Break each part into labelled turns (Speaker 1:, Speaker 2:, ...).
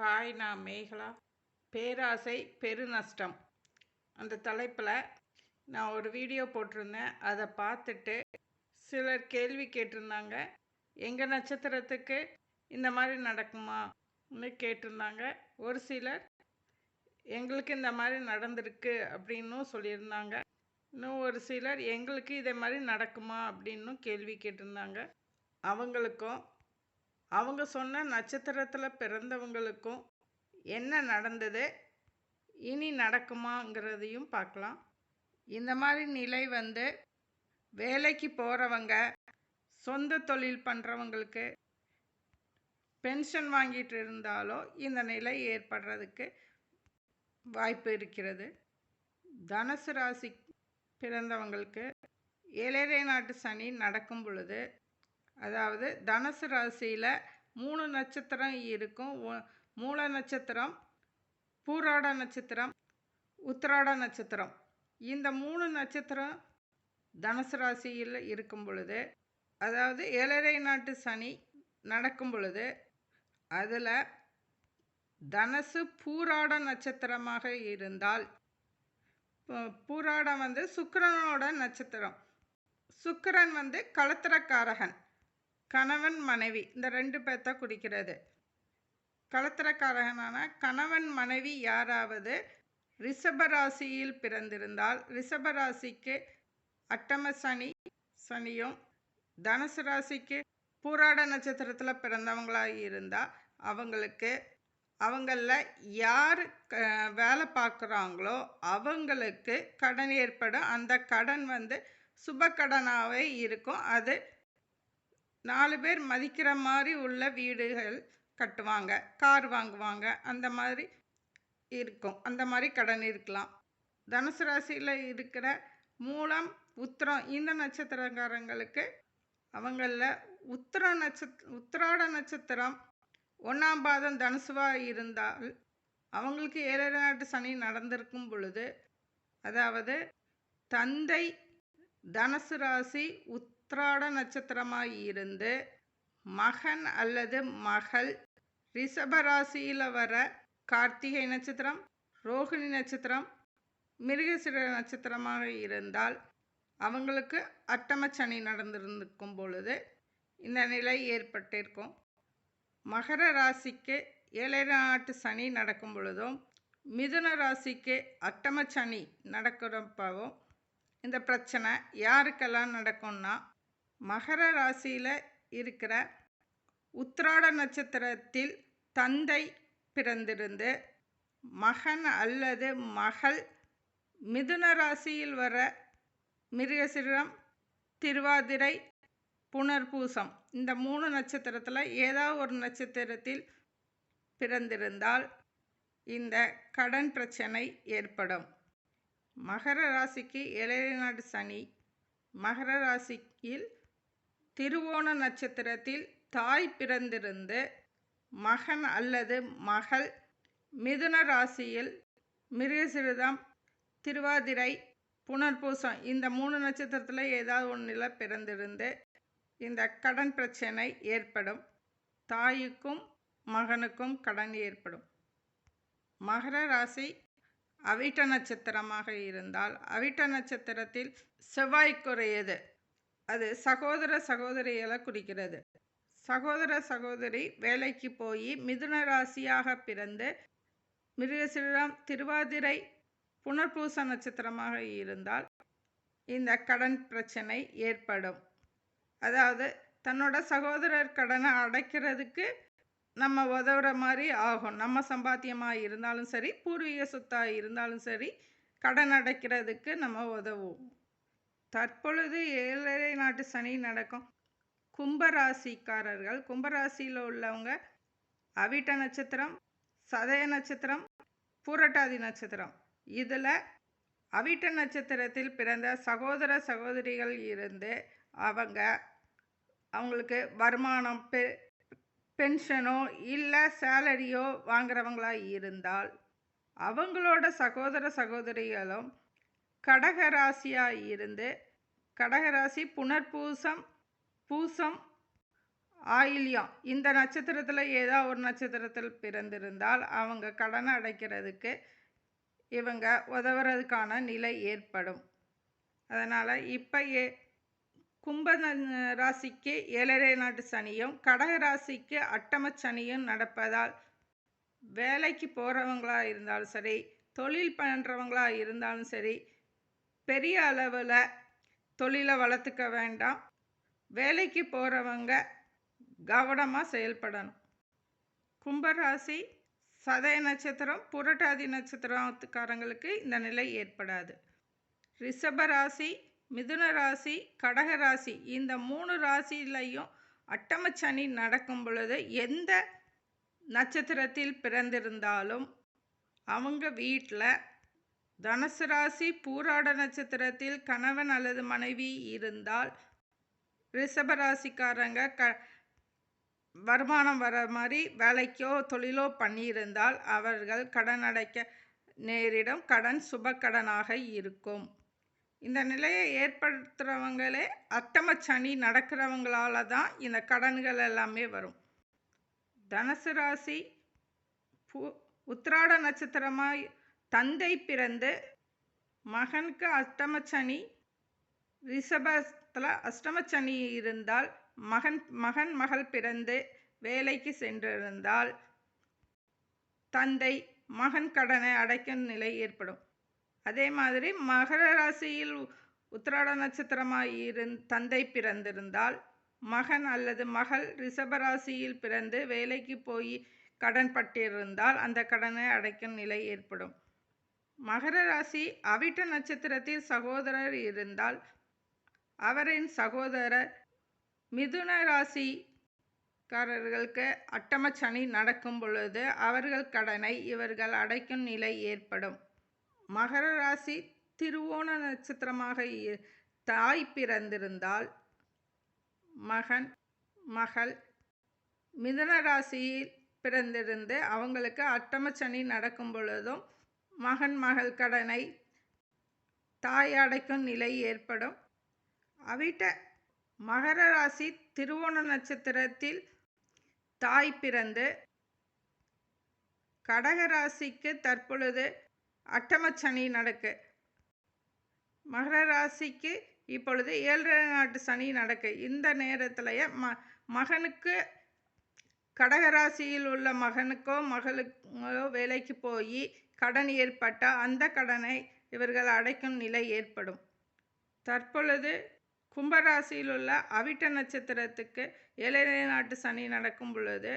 Speaker 1: Hi நான் மேகலா பேராசை பெருநஷ்டம். அந்த தலைப்பில் நான் ஒரு வீடியோ போட்டிருந்தேன். அதை பார்த்துட்டு சிலர் கேள்வி கேட்டிருந்தாங்க. எங்கள் நட்சத்திரத்துக்கு இந்த மாதிரி நடக்குமான்னு கேட்டிருந்தாங்க. ஒரு சிலர் எங்களுக்கு இந்த மாதிரி நடந்திருக்கு அப்படின்னும் சொல்லியிருந்தாங்க. இன்னும் ஒரு சிலர் எங்களுக்கு இதே மாதிரி நடக்குமா? அப்படின்னும் கேள்வி கேட்டிருந்தாங்க. அவங்களுக்கும் அவங்க சொன்ன நட்சத்திரத்தில் பிறந்தவங்களுக்கும் என்ன நடந்தது? இனி நடக்குமாங்கிறதையும் பார்க்கலாம். இந்த மாதிரி நிலை வந்து வேலைக்கு போகிறவங்க சொந்த தொழில் பண்ணுறவங்களுக்கு பென்ஷன் வாங்கிட்டு இருந்தாலோ இந்த நிலை ஏற்படுறதுக்கு வாய்ப்பு இருக்கிறது. தனுசு ராசி பிறந்தவங்களுக்கு ஏழரை நாட்டு சனி நடக்கும் பொழுது அதாவது தனுசு ராசியில் மூணு நட்சத்திரம் இருக்கும். மூல நட்சத்திரம் பூராட நட்சத்திரம் உத்திராட நட்சத்திரம். இந்த மூணு நட்சத்திரம் தனுசு ராசியில் இருக்கும் பொழுது அதாவது ஏழரை நாட்டு சனி நடக்கும் பொழுது அதில் தனசு பூராட நட்சத்திரமாக இருந்தால் பூராடம் வந்து சுக்கரனோட நட்சத்திரம். சுக்கரன் வந்து களத்திரக்காரகன் கணவன் மனைவி. இந்த ரெண்டு பேர்த்த குறிக்கிறது. களத்திரக்காரகனான கணவன் மனைவி யாராவது ரிஷபராசியில் பிறந்திருந்தால் ரிஷபராசிக்கு அட்டம சனி சனியும் தனுசு ராசிக்கு பூராட நட்சத்திரத்தில் பிறந்தவங்களாக இருந்தால் அவங்களுக்கு அவங்களில் யார் க- வேலை பார்க்குறாங்களோ அவங்களுக்கு கடன் ஏற்படும். அந்த கடன் வந்து சுப கடனாகவே இருக்கும். அது நாலு பேர் மதிக்கிற மாதிரி உள்ள வீடுகள் கட்டுவாங்க கார் வாங்குவாங்க அந்த மாதிரி இருக்கும். அந்த மாதிரி கடன் இருக்கலாம். தனுசு ராசியில் இருக்கிற மூலம் உத்திரம் இந்த நட்சத்திரக்காரங்களுக்கு அவங்களில் உத்திர நட்சத் உத்திராட நட்சத்திரம் ஒன்றாம் பாதம் தனுசுவாக இருந்தால் அவங்களுக்கு ஏழரை நாட்டு சனி நடந்திருக்கும் பொழுது அதாவது தந்தை தனுசு ராசி உத்திராட நட்சத்திரமாக இருந்து மகன் அல்லது மகள் ரிஷப ராசியில் வர கார்த்திகை நட்சத்திரம் ரோகிணி நட்சத்திரம் மிருகசிர நட்சத்திரமாக இருந்தால் அவங்களுக்கு அட்டமச்சனி சனி நடந்திருக்கும் பொழுது இந்த நிலை ஏற்பட்டிருக்கும். மகர ராசிக்கு ஏழரை நாட்டு சனி நடக்கும் பொழுதும் மிதுன ராசிக்கு அட்டமச்சனி சனி நடக்கிறப்பவும் இந்த பிரச்சனை யாருக்கெல்லாம் நடக்கும்னா மகர ராசியில் இருக்கிற உத்திராட நட்சத்திரத்தில் தந்தை பிறந்திருந்து மகன் அல்லது மகள் மிதுன ராசியில் வர மிருகசிரம் திருவாதிரை புனர்பூசம் இந்த மூணு நட்சத்திரத்தில் ஏதாவது ஒரு நட்சத்திரத்தில் பிறந்திருந்தால் இந்த கடன் பிரச்சனை ஏற்படும். மகர ராசிக்கு இளையநாடு நாடு சனி. மகர ராசியில் திருவோண நட்சத்திரத்தில் தாய் பிறந்திருந்து மகன் அல்லது மகள் மிதுன ராசியில் மிருகசிருதம் திருவாதிரை புனர்பூசம் இந்த மூணு நட்சத்திரத்தில் ஏதாவது ஒன்றில் பிறந்திருந்து இந்த கடன் பிரச்சனை ஏற்படும். தாய்க்கும் மகனுக்கும் கடன் ஏற்படும். மகர ராசி அவிட்ட நட்சத்திரமாக இருந்தால் அவிட்ட நட்சத்திரத்தில் செவ்வாய்க்குரியது அது சகோதர சகோதரிகளை குறிக்கிறது. சகோதர சகோதரி வேலைக்கு போய் மிதுன ராசியாக பிறந்து மிருகசிரம் திருவாதிரை புனர்பூச நட்சத்திரமாக இருந்தால் இந்த கடன் பிரச்சனை ஏற்படும். அதாவது தன்னோட சகோதரர் கடனை அடைக்கிறதுக்கு நம்ம உதவுற மாதிரி ஆகும். நம்ம சம்பாத்தியமாக இருந்தாலும் சரி பூர்வீக சொத்தாக இருந்தாலும் சரி கடன் அடைக்கிறதுக்கு நம்ம உதவும் தற்பொழுது ஏழரை நாட்டு சனி நடக்கும். கும்பராசிக்காரர்கள் கும்பராசியில் உள்ளவங்க அவிட்ட நட்சத்திரம் சதய நட்சத்திரம் பூரட்டாதி நட்சத்திரம். இதில் அவிட்ட நட்சத்திரத்தில் பிறந்த சகோதர சகோதரிகள் இருந்து அவங்க அவங்களுக்கு வருமானம் பெ பென்ஷனோ இல்லை சேலரியோ வாங்குறவங்களா இருந்தால் அவங்களோட சகோதர சகோதரிகளும் கடகராசியாக இருந்து கடகராசி புனர்பூசம் பூசம் ஆயில்யம். இந்த நட்சத்திரத்தில் ஏதோ ஒரு நட்சத்திரத்தில் பிறந்திருந்தால் அவங்க கடனை அடைக்கிறதுக்கு இவங்க உதவுறதுக்கான நிலை ஏற்படும். அதனால் இப்போ ஏ கும்ப ராசிக்கு ஏழரை நாட்டு சனியும் கடக ராசிக்கு அட்டம சனியும் நடப்பதால் வேலைக்கு போகிறவங்களாக இருந்தாலும் சரி தொழில் பண்ணுறவங்களாக இருந்தாலும் சரி பெரிய அளவில் தொழிலை வளர்த்துக்க வேண்டாம். வேலைக்கு போகிறவங்க கவனமாக செயல்படணும். கும்பராசி சதய நட்சத்திரம் புரட்டாதி நட்சத்திரத்துக்காரங்களுக்கு இந்த நிலை ஏற்படாது. ரிஷபராசி மிதுன ராசி கடக ராசி இந்த மூணு ராசியிலையும் அட்டமச்சனி நடக்கும் பொழுது எந்த நட்சத்திரத்தில் பிறந்திருந்தாலும் அவங்க வீட்டில் தனுசு ராசி பூராட நட்சத்திரத்தில் கணவன் அல்லது மனைவி இருந்தால் ரிஷபராசிக்காரங்க க வருமானம் வர மாதிரி வேலைக்கோ தொழிலோ பண்ணியிருந்தால் அவர்கள் கடன் அடைக்க நேரிடும். கடன் சுபக்கடனாக இருக்கும். இந்த நிலையை ஏற்படுத்துகிறவங்களே அட்டம சனி நடக்கிறவங்களால தான் இந்த கடன்கள் எல்லாமே வரும். தனுசு ராசி பூ உத்திராட நட்சத்திரமாக தந்தை பிறந்து மகனுக்கு அஷ்டமச்சனி ரிஷபத்தில் அஷ்டமச்சனி இருந்தால் மகன் மகன் மகள் பிறந்து வேலைக்கு சென்றிருந்தால் தந்தை மகன் கடனை அடைக்கும் நிலை ஏற்படும். அதே மாதிரி மகர ராசியில் உத்திராட நட்சத்திரமாக இருந் தந்தை பிறந்திருந்தால் மகன் அல்லது மகள் ரிஷபராசியில் பிறந்து வேலைக்கு போய் கடன் பட்டிருந்தால் அந்த கடனை அடைக்கும் நிலை ஏற்படும். மகர ராசி அவிட்ட நட்சத்திரத்தில் சகோதரர் இருந்தால் அவரின் சகோதரர் மிதுன ராசிக்காரர்களுக்கு அட்டம சனி நடக்கும் பொழுது அவர்கள் கடனை இவர்கள் அடைக்கும் நிலை ஏற்படும். மகர ராசி திருவோண நட்சத்திரமாக இ- தாய் பிறந்திருந்தால் மகன் மகள் மிதுன ராசியில் பிறந்திருந்து அவங்களுக்கு அட்டமச்சனி நடக்கும் பொழுதும் மகன் மகள் கடனை தாய் அடைக்கும் நிலை ஏற்படும். அவிட்ட மகர ராசி திருவோண நட்சத்திரத்தில் தாய் பிறந்து கடகராசிக்கு தற்பொழுது அட்டமச்சனி நடக்கு. மகர ராசிக்கு இப்பொழுது ஏழரை நாட்டு சனி நடக்கு. இந்த நேரத்திலேயே ம மகனுக்கு கடகராசியில் உள்ள மகனுக்கோ மகளுக்கோ வேலைக்கு போய் கடன் ஏற்பட்டால் அந்த கடனை இவர்கள் அடைக்கும் நிலை ஏற்படும். தற்பொழுது கும்பராசியில் உள்ள அவிட்ட நட்சத்திரத்துக்கு ஏழரை நாட்டு சனி நடக்கும் பொழுது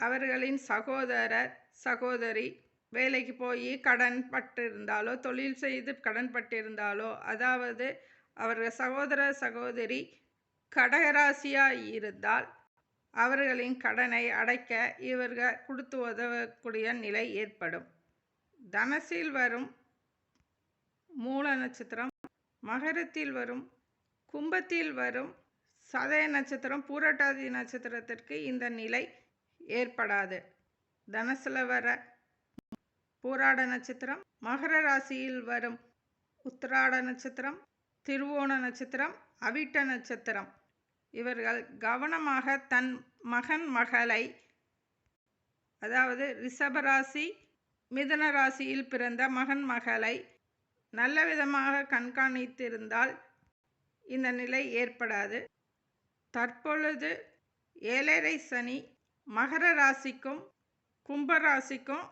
Speaker 1: அவர்களின் சகோதரர் சகோதரி வேலைக்கு போய் கடன் பட்டிருந்தாலோ தொழில் செய்து கடன் பட்டிருந்தாலோ அதாவது அவர்கள் சகோதர சகோதரி கடகராசியாக இருந்தால் அவர்களின் கடனை அடைக்க இவர்கள் கொடுத்து உதவக்கூடிய நிலை ஏற்படும். தனசில் வரும் மூல நட்சத்திரம் மகரத்தில் வரும் கும்பத்தில் வரும் சதய நட்சத்திரம் பூரட்டாதி நட்சத்திரத்திற்கு இந்த நிலை ஏற்படாது. தனசில் வர பூராட நட்சத்திரம் மகர ராசியில் வரும் உத்திராட நட்சத்திரம் திருவோண நட்சத்திரம் அவிட்ட நட்சத்திரம். இவர்கள் கவனமாக தன் மகன் மகளை அதாவது ரிஷபராசி மிதன ராசியில் பிறந்த மகன் மகளை நல்ல விதமாக கண்காணித்திருந்தால் இந்த நிலை ஏற்படாது. தற்பொழுது ஏழரை சனி மகர ராசிக்கும் கும்ப ராசிக்கும்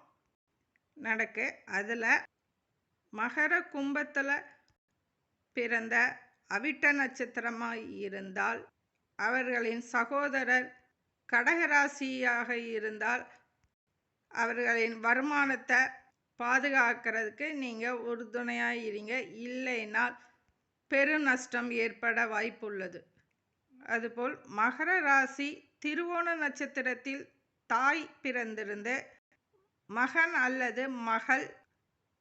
Speaker 1: நடக்கு. அதில் மகர கும்பத்தில் பிறந்த அவிட்ட நட்சத்திரமாக இருந்தால் அவர்களின் சகோதரர் கடகராசியாக இருந்தால் அவர்களின் வருமானத்தை பாதுகாக்கிறதுக்கு நீங்கள் உறுதுணையாக இருங்க இல்லைனால் பெரு நஷ்டம் ஏற்பட வாய்ப்புள்ளது. அதுபோல் மகர ராசி திருவோண நட்சத்திரத்தில் தாய் பிறந்திருந்து மகன் அல்லது மகள்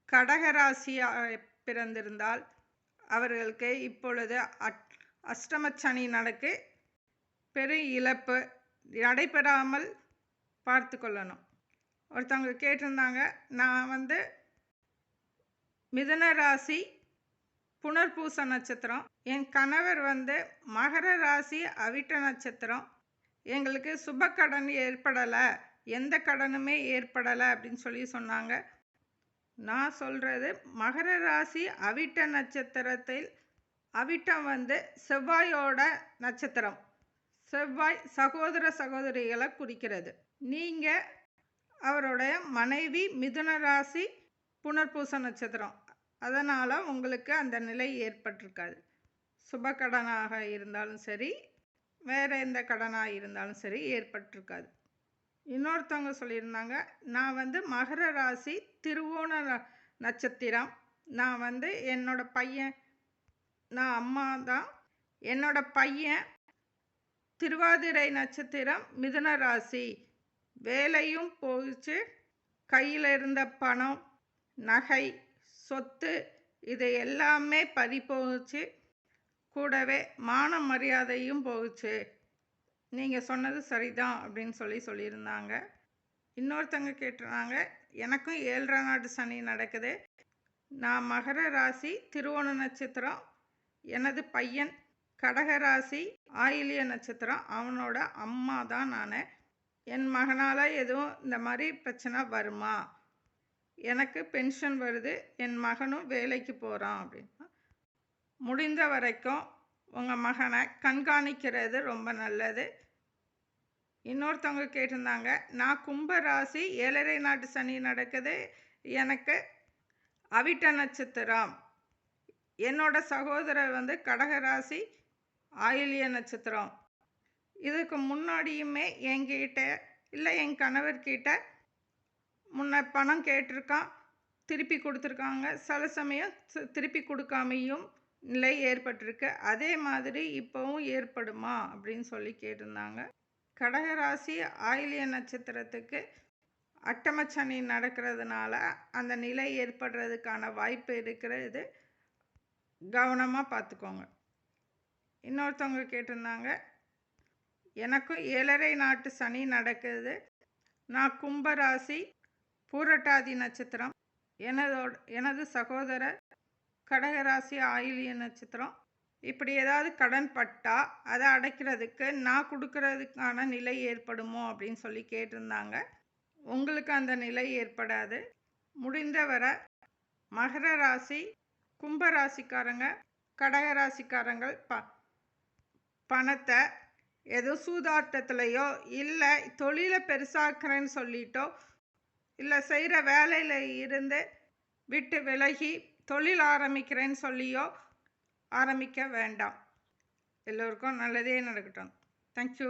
Speaker 1: கடகராசியாக பிறந்திருந்தால் அவர்களுக்கு இப்பொழுது அட் அஷ்டமச்சனி நடக்கு. பெரு இழப்பு நடைபெறாமல் பார்த்து கொள்ளணும். ஒருத்தவங்க கேட்டிருந்தாங்க. நான் வந்து மிதன ராசி புனர்பூச நட்சத்திரம். என் கணவர் வந்து மகர ராசி அவிட்ட நட்சத்திரம். எங்களுக்கு சுப கடன் ஏற்படலை. எந்த கடனுமே ஏற்படலை அப்படின்னு சொல்லி சொன்னாங்க. நான் சொல்கிறது மகர ராசி அவிட்ட நட்சத்திரத்தில் அவிட்டம் வந்து செவ்வாயோட நட்சத்திரம். செவ்வாய் சகோதர சகோதரிகளை குறிக்கிறது. நீங்கள் அவருடைய மனைவி மிதுன ராசி புனர்பூச நட்சத்திரம். அதனால் உங்களுக்கு அந்த நிலை ஏற்பட்டிருக்காது. சுப கடனாக இருந்தாலும் சரி வேறு எந்த கடனாக இருந்தாலும் சரி ஏற்பட்டிருக்காது. இன்னொருத்தவங்க சொல்லியிருந்தாங்க நான் வந்து மகர ராசி திருவோண நட்சத்திரம். நான் வந்து என்னோடய பையன் நான் அம்மா தான். என்னோடய பையன் திருவாதிரை நட்சத்திரம் மிதுன ராசி. வேலையும் போயிடுச்சு கையில் இருந்த பணம் நகை சொத்து இது எல்லாமே பறி போச்சு கூடவே மான மரியாதையும் போச்சு நீங்கள் சொன்னது சரிதான் அப்படின்னு சொல்லி சொல்லியிருந்தாங்க. இன்னொருத்தங்க கேட்டுருந்தாங்க எனக்கும் ஏழரை நாட்டு சனி நடக்குது. நான் மகர ராசி திருவோண நட்சத்திரம். எனது பையன் கடக ராசி ஆயிலிய நட்சத்திரம். அவனோட அம்மா தான் நான். என் மகனால் எதுவும் இந்த மாதிரி பிரச்சனை வருமா? எனக்கு பென்ஷன் வருது என் மகனும் வேலைக்கு போகிறான் அப்படின்னா முடிந்த வரைக்கும் உங்கள் மகனை கண்காணிக்கிறது ரொம்ப நல்லது. இன்னொருத்தவங்க கேட்டிருந்தாங்க நான் கும்ப ராசி ஏழரை நாட்டு சனி நடக்குது எனக்கு அவிட்ட நட்சத்திரம். என்னோட சகோதரர் வந்து கடக ராசி ஆயிலிய நட்சத்திரம். இதுக்கு முன்னாடியுமே என்கிட்ட இல்லை என் கணவர்கிட்ட முன்ன பணம் கேட்டிருக்கான் திருப்பி கொடுத்துருக்காங்க. சில சமயம் திருப்பி கொடுக்காமையும் நிலை ஏற்பட்டிருக்கு. அதே மாதிரி இப்போவும் ஏற்படுமா அப்படின்னு சொல்லி கேட்டிருந்தாங்க. கடகராசி ஆயிலிய நட்சத்திரத்துக்கு அட்டமச்சனி நடக்கிறதுனால அந்த நிலை ஏற்படுறதுக்கான வாய்ப்பு இருக்கிறது. கவனமாக பார்த்துக்கோங்க. இன்னொருத்தவங்க கேட்டிருந்தாங்க எனக்கும் ஏழரை நாட்டு சனி நடக்குது. நான் கும்பராசி பூரட்டாதி நட்சத்திரம். எனதோட எனது சகோதரர் கடகராசி ஆயிலிய நட்சத்திரம். இப்படி ஏதாவது கடன் பட்டால் அதை அடைக்கிறதுக்கு நான் கொடுக்கறதுக்கான நிலை ஏற்படுமோ அப்படின்னு சொல்லி கேட்டிருந்தாங்க. உங்களுக்கு அந்த நிலை ஏற்படாது. முடிந்தவரை மகர ராசி கும்ப ராசிக்காரங்க கடக ராசிக்காரங்கள் ப பணத்தை ஏதோ சூதாட்டத்துலேயோ இல்லை தொழிலை பெருசாக்குறேன்னு சொல்லிட்டோ இல்லை செய்கிற வேலையில் இருந்து விட்டு விலகி தொழில் ஆரம்பிக்கிறேன்னு சொல்லியோ ஆரம்பிக்க வேண்டாம். எல்லோருக்கும் நல்லதே நடக்கட்டும். தேங்க்யூ